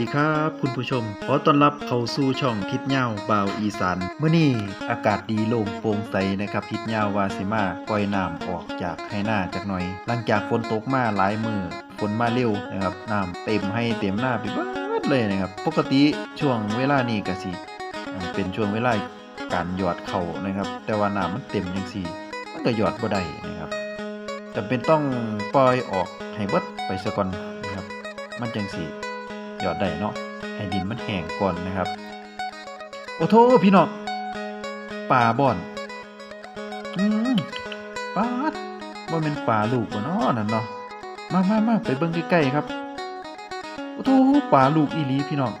ดีครับคุณผู้ชม ขอต้อนรับเข้าสู่ช่องทิดเหย้าบ่าวอีสานเมื่อนี้อากาศดีโล่งโปร่งใสนะครับทิดเหย้าวาสิมาปล่อยน้ำออกจากให้หน้าจากหน่อย หลังจากฝนตกมาหลายมือฝนมาเร็วนะครับน้ำเต็มให้เต็มหน้าไปเบิดเลยนะครับ ปกติช่วงเวลานี้ก็สิอ่เป็นช่วงเวลาการหยอดเข่านะครับ แต่ว่าน้ำมันเต็มจังซี่มันก็หยอดบ่ได้นะครับจำเป็นต้องปล่อยออกให้เบิดไปซะก่อนนะครับ มันจังสิ อดได้เนาะให้ดินมันแห้งก่อนนะครับ โอ้โทพี่น้องป่าบ่อนอืมปาดบ่แม่นป่าลูกบ่เนาะนั่นเนาะมามามาไปเบิ่งใกล้ๆครับโอ้โทป่าลูกอีหลีพี่น้อง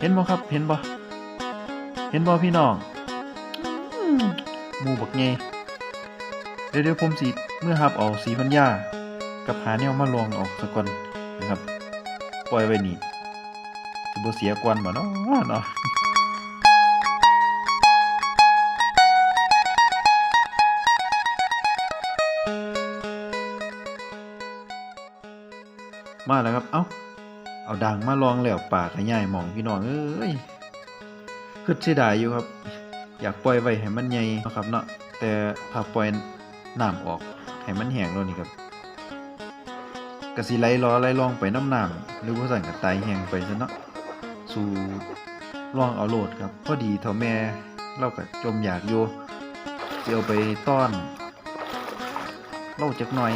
เห็นบ่ครับเห็นบ่เห็นบ่พี่น้องอืมหมูบักเดี๋ยวเดี๋ยวผมสิเมื่อหับเอาสีพันยากับหาแนวมาลองออกซะก่อนนะครับ ปล่อยไว้นี่สิบ่เสียกวนบ่เนาะเนาะมาแล้วครับ เอ้า เอาดังมาลองแล้วป่าขยายหมองพี่น้องเอ้ยคือเสียดายอยู่ครับ อยากปล่อยไว้ให้มันใหญ่นะครับเนาะ แต่ถ้าปล่อยน้ำออกให้มันแห้งแล้วนี่ครับ กะสิไหลล้อไหลลองไปน้ำน้ำหรือว่าสั่นกับตายแห้งไปซะเนาะสู่ลองเอาโหลดครับ พอดีเท่าแม่เราก็จมอยากอยู่สิเอาไปต้อนเล่าจักหน่อย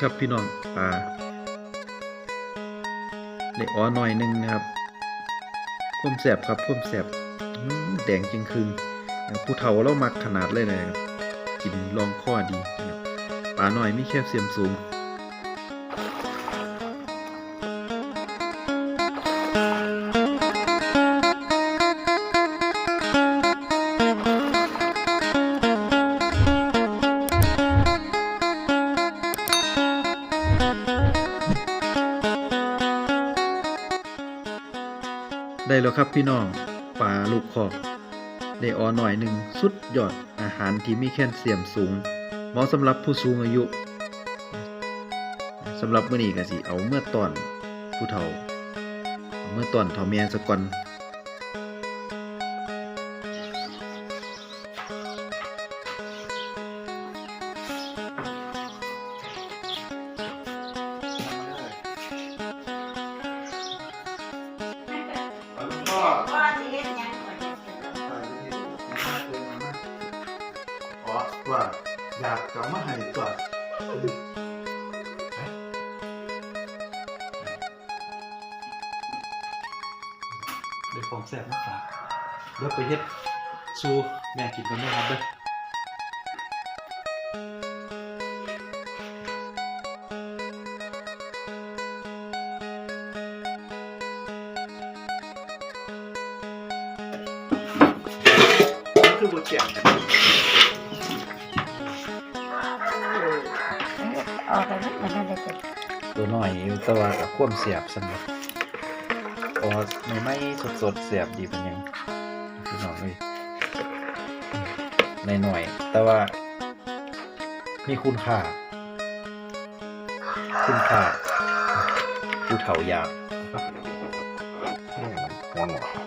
ครับพี่น้องปลาเด็กอ้อหน่อยหนึงนะครับพุ่มแสบครับพุ่มแสบแดงจริงคืน ผู้เฒ่าเรามักขนาดเลยนะครับ กินลองข้อดีนะปลาหน่อยมีแคลเซียมสูงได้แล้วครับพี่น้องปลาลูกคอก ได้ออหน่อยหนึ่งสุดยอดอาหารที่มีแคลเซียมสูง เหมาะสำหรับผู้สูงอายุสำหรับมื้อนี้ก็สิเอาเมื่อตอนผู้เฒ่าเมื่อตอนเฒ่าแม่สะก่อน มาให้ตัวเดี๋ยวของแซ่บมาฝากเดี๋ยวไปเฮ็ดซูแม่กินกันด้วยครับเด้อคือบทเสีย ออกไปมันมันนั่นเลยจ้ะตัวหน่อยอยู่แต่ว่ากับควมเสียบสำหรับเพราะว่าไม่ไม่สดสดๆเสียบดีเป็นยังพี่น้องเลยในหน่อยๆแต่ว่า มีคุณค่า คุณค่าผู้เฒ่าอยากหัวหนวก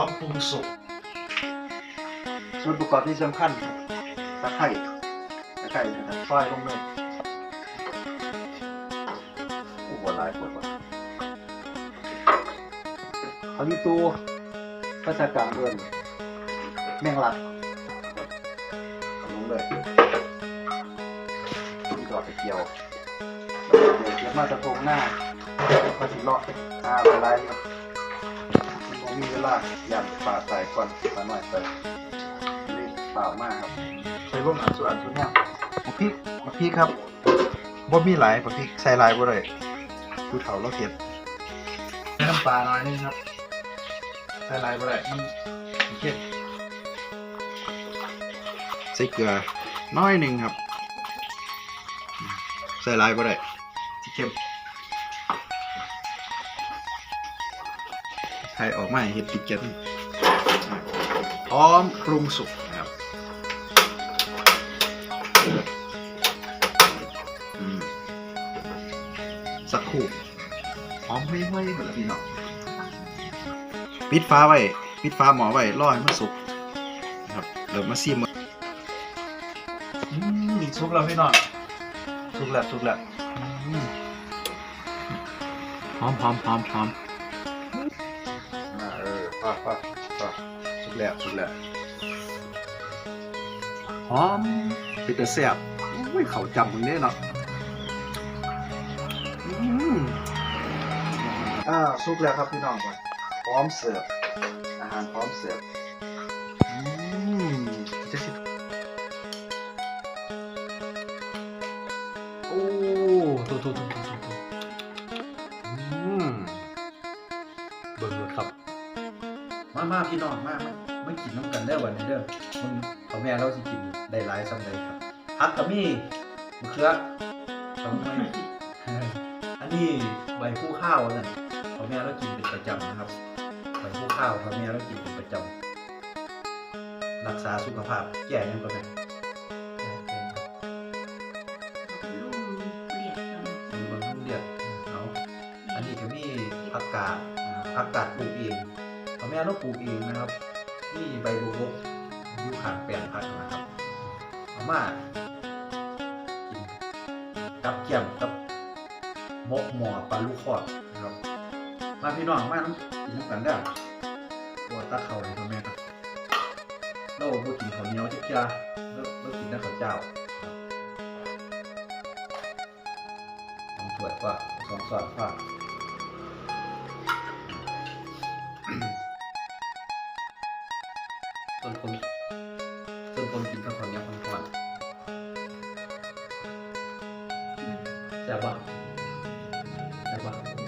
ร้อมปรุงสุกส่วนประกอบที่สำคัญตะไคร้ตะไคร้นะครับซอยลงเลยโอ้โหหลายคนว่ะอันนี้ตัวภาษากลางเอินแมงลักลงเลยนี่ก็ไปเกี่ยวเดี๋ยวเกี่ยวมาตะโพงหน้ามาสิเลาะหาอะไรอยู่ผ มีเวลาอยากป่าใส่ก่อนปลาหน่อยใส่นี่เปล่ามากครับใส่วกหนังส่วนส่วนเนี้ยมะพริกมะพริกครับบ่มีหลายมะพริกใส่หลายบ่ได้ดูเถาเราเผ็ดน้ำปลาหน่อยนึงครับใส่ลายบ่ได้มันเผ็ดใส่เกลือน้อยหนึ่งครับ ใส่ลายบ่ได้ที่เข้ม ใครออกมาให้เห็ดติดกันพร้อมปรุงสุกนะครับอืมสักครู่พร้อมไม่ไหวหมดแล้วพี่น้องปิดฟ้าไว้ปิดฟ้าหมอไว้รอให้มันสุกนะครับเริ่มมาซีมอืมสุกแล้วพี่น้องสุกแล้วสุกแล้วอืมหอมหอมหอมหอม แล้วสุกแล้วหอมเป็นแต่แซ่บอุ้ยเขาจำมึงเนี่ยเนาะอืมอ่าสุกแล้วครับพี่น้องก่อนพร้อมเสิร์ฟอาหารพร้อมเสิร์ฟอืมจะสิโอ้ถูถู มามาพี่น้องมามาไม่กินน้ำกันได้อวันนี้เด้อมึงเขาแม่เราสิกินได้หลายซ้ำใดครับพักกับมี่มะเขือสองไม้อันนี้ใบผู้ข้าวนั่นเขาแม่เรากินเป็นประจำนะครับใบผู้ข้าวเขาแม่เรากินเป็นประจำรักษาสุขภาพแก่ยังก็เป็นแก่แก่ลูกเรียกเรามีบางรุ่นเรียกเอาอันนี้ก็มีผักกาดผักกาดปลูกเอง แม่เราปลูกเองนะครับนี่ใบบัวบกอยู่ข้างแปลงผักนะครับเอามากินกับเกี่ยมกับมกหมอปลาลูกคอดนะครับมาพี่น้องมาน้ำกินน้ำกันได้ตัวตาเขาเลยพ่อแม่ครับเราบ่กินข้าวเหนียวจ้าเราเรากินแต่ข้าวเจ้าสองถ้วยกว่าสองส่วนกว่า แซ่บปะแซ่บปะ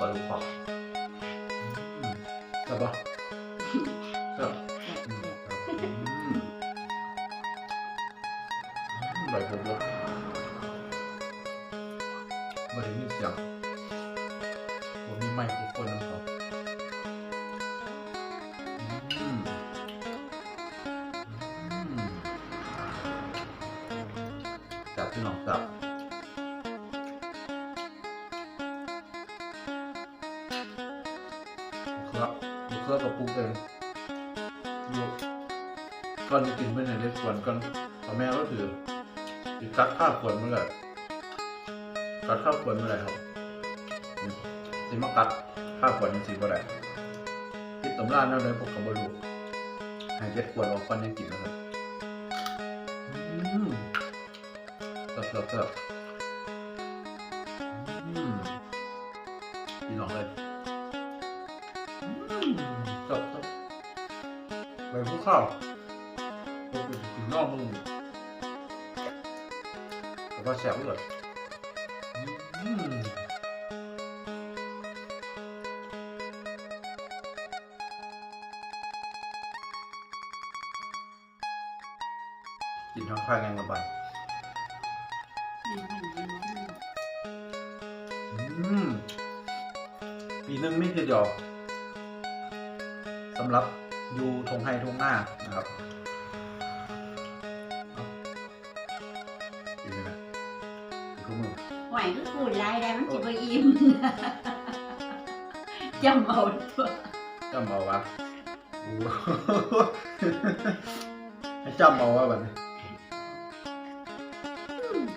หมกปล ครับบุกเครือกับปุ๊กเองดูก่อนกินไปไหนได้ส่วนก่อนพ่อแม่ก็ถือติดกัดข้าวขวดเมื่อไหร่กัดข้าวขวดเมื่อไหร่ครับสิมากัดข้าวขวดยังสิบ่ได้คิดตำราแนวใดพวกเขาบ่รู้ให้เย็ดขวดออกก่อนยังกินนะครับอืมเสิร์ฟเสิร์ฟ ข้าวพวกกินนอกมึงแต่ว่าแซ่บเลยอืมกินทั้งควายแกงกระบานไหมเห็นไหมอืมปีนึงไม่คือเดียวสำหรับ ยู่ทงไฮทงหน้านะครับเอากินเลยนะกินข้าวมือไหวก็พูดไล่ได้มันจิบอิ่มจำเอาตัวจำเอาวะโอ้โหให้จำเอาว่าแบบนี้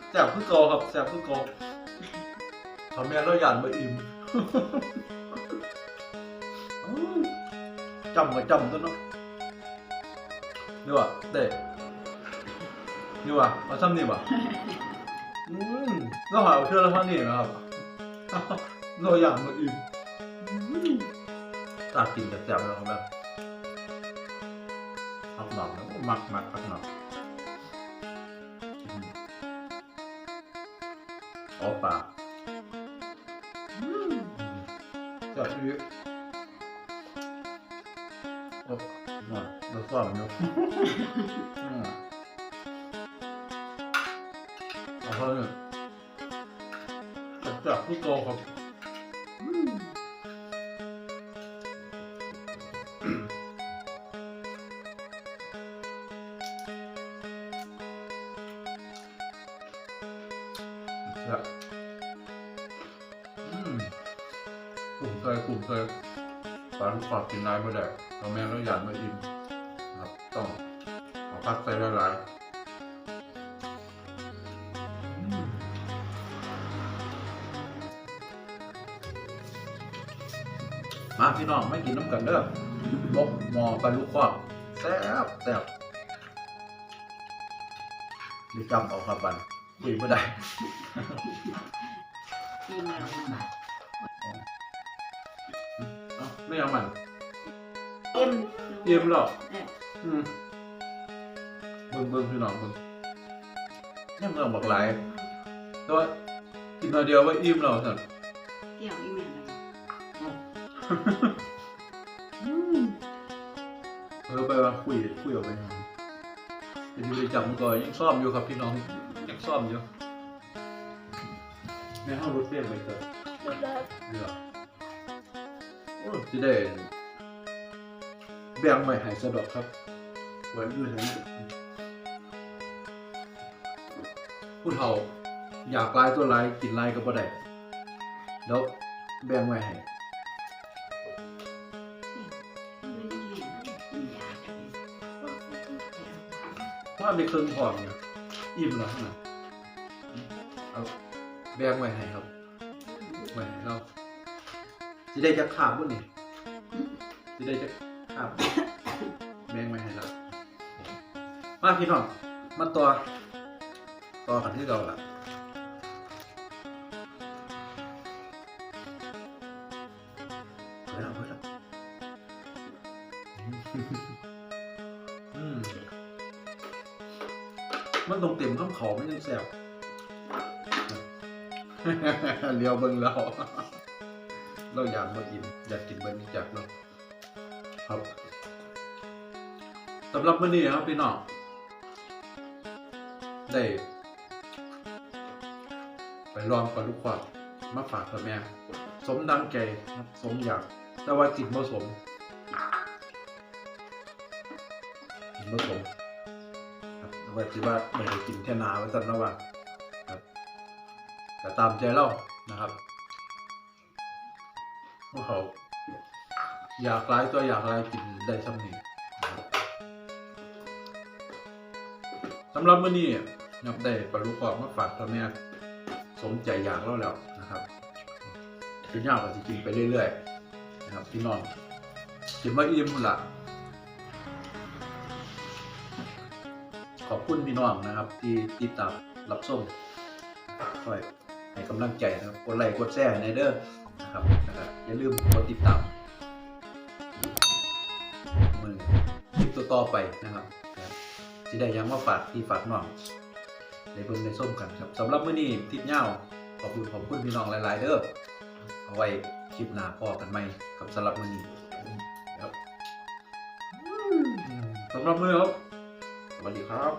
แซ่บคือโกครับแซ่บคือโกทำแม่เราหยันมาอิ่มอืม จำกับจำตัวเนาะนี่วะเด็นี่วะเอาซ้ำนี่วะอืมเราหาเชื่อแล้วว่ ซ่อมอยู่ อืมเอาเขาเนี่ยจับผู้โตครับอืมจับอืมกลุ่มเคยกลุ่มเคยปลาลูกปลากินได้ไม่ได้เราแม่เราอยากไม่อิ่มนะครับ ต้องเอาพักใส่ละลายอืมมาพี่น้องไม่กินน้ำกันเด้อลกหมอปลาลูกควักแซ่บแซ่บมีกำเอาครับบันคุยไม่ได้กินแล้วมันเอ้าไม่เอามันเอ็มเยี่ยมหรอก เอออืมเบิ่งเบิ่งพี่น้องเบิ่งยังเมืองบอกหลายแต่ว่ากินหน่อยเดียวว่าอิ่มแล้วสั่นเกี่ยวอีแม่เลยเออไปว่าคุยคุยออกไปยังจะอยู่ในจับมันก่อนยังซ่อมอยู่ครับพี่น้องยังซ่อมอยู่ในห้องรถเตี้ยไปเกิดเรือโอ้จะได้แบ่งไว้ให้สะดวกครับ ไวันอื่นนะผู้เฒ่า อยากลายตัวลายกินลายก็บ่ได้เดี๋ยวแบ่งไว้ให้มันมีแม่กินยาว่าในเครื่องพอมเนี่ยอิ่มแล้วนะเอาแบ่งไว้ให้ครับไว้ให้เราจะได้จะขาบบ่นี่จะได้จะขาบ มาพี่น้อง มาต่อ ต่อกันที่เราละเอาแล้วเอาแล้วอืมมันต้องเต็มข้ามเขาไม่ยังแซวเลียวเบิ่งเรา เราอยากมาอิ่มอยากกินเบิ่งจากเราะครับสำหรับมื้อนี้ครับพี่น้อง ได้ ไปลองปลาลูกควาดมาฝากกับแม่ สมดังใจสมอยาก แต่ว่าจิตผสมจิตผสมครับเอาไว้ที่ว่าไม่ได้กินแค่นาไว้สันระว่าครับแต่ตามใจเรานะครับพวกเขาอยากร้ายตัวอยากร้ายกินได้ช่ำนี้สำหรับมื้อนี้ นับได้ปลาลูกกรอกมาฝากตัวแม่สมใจอยากเราแล้วนะครับพี่ย่าก็จะกินไปเรื่อยๆนะครับพี่น้องกินมาอิ่มละขอบคุณพี่น้องนะครับ ที่ติดตามรับชมคอยให้กำลังใจนะครับกดไลค์กดแชร์ในเด้อนะครับนะครับอย่าลืมกดติดตามมือคลิปต่อๆไปนะครับที่ได้ยังมาฝากที่ฝากน้อง ในเบิ้งในส้มกันครับสำหรับมื้อนี้ทิศเหี้ยาขอบคุณขอบคุณพี่น้องหลาย ๆ เด้อเอาไว้คลิปหน้าพอกันไหมครับสำหรับมื้อนี้ครับสำหรับมื้อครับสวัสดีครับ